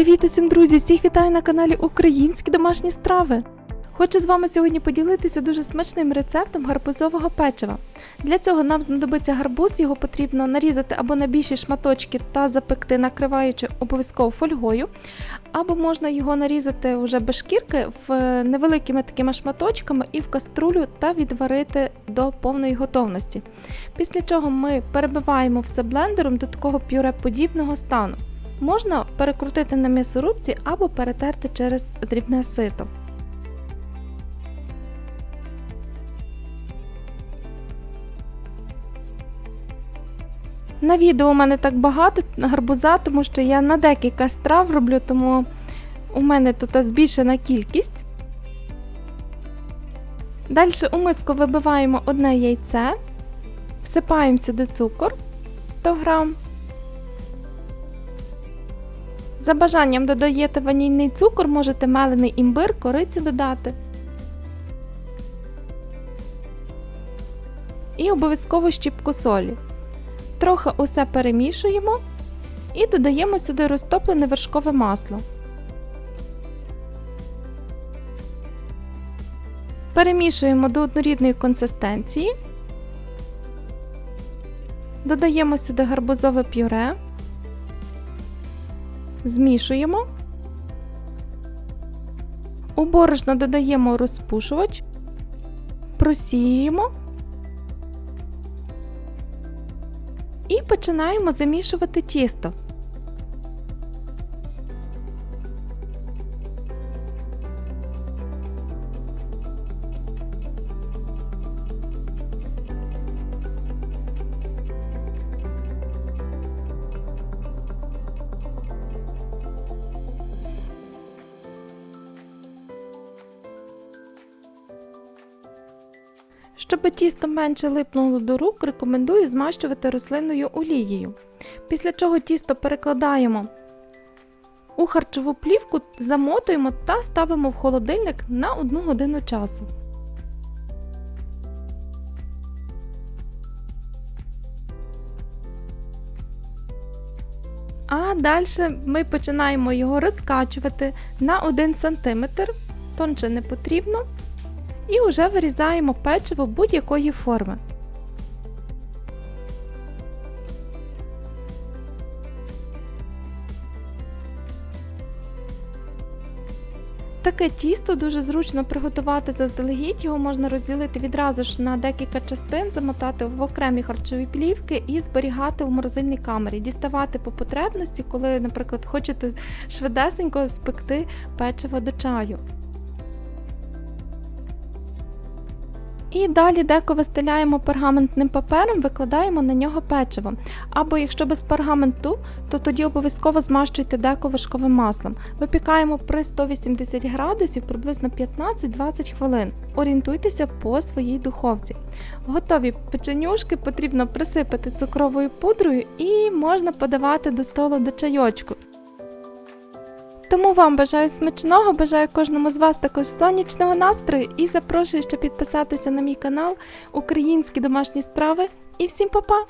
Привіт усім, друзі! Всіх вітаю на каналі Українські домашні страви. Хочу з вами сьогодні поділитися дуже смачним рецептом гарбузового печива. Для цього нам знадобиться гарбуз, його потрібно нарізати або на більші шматочки та запекти, накриваючи обов'язково фольгою, або можна його нарізати вже без шкірки в невеликими такими шматочками і в каструлю та відварити до повної готовності. Після чого ми перебиваємо все блендером до такого пюре подібного стану. Можна перекрутити на м'ясорубці або перетерти через дрібне сито. На відео у мене так багато гарбуза, тому що я на декілька страв роблю, тому у мене тут збільшена кількість. Далі у миску вибиваємо одне яйце, всипаємо сюди цукор 100 грам. За бажанням додаєте ванільний цукор, можете мелений імбир, корицю додати. І обов'язково щіпку солі. Трохи усе перемішуємо і додаємо сюди розтоплене вершкове масло. Перемішуємо до однорідної консистенції. Додаємо сюди гарбузове пюре. Змішуємо. У борошно додаємо розпушувач, просіюємо і починаємо замішувати тісто. Щоб тісто менше липнуло до рук, рекомендую змащувати рослинною олією. Після чого тісто перекладаємо у харчову плівку, замотуємо та ставимо в холодильник на 1 годину часу. А далі ми починаємо його розкачувати на 1 см, тонше не потрібно і вже вирізаємо печиво будь-якої форми. Таке тісто дуже зручно приготувати заздалегідь, його можна розділити відразу ж на декілька частин, замотати в окремі харчові плівки і зберігати в морозильній камері, діставати по потребності, коли, наприклад, хочете швидесенько спекти печиво до чаю. І далі деко вистеляємо пергаментним папером, викладаємо на нього печиво. Або якщо без пергаменту, то тоді обов'язково змащуйте деко вершковим маслом. Випікаємо при 180 градусів приблизно 15-20 хвилин. Орієнтуйтеся по своїй духовці. Готові печенюшки потрібно присипати цукровою пудрою і можна подавати до столу до чайочку. Тому вам бажаю смачного, бажаю кожному з вас також сонячного настрою і запрошую ще підписатися на мій канал Українські домашні страви. І всім па-па!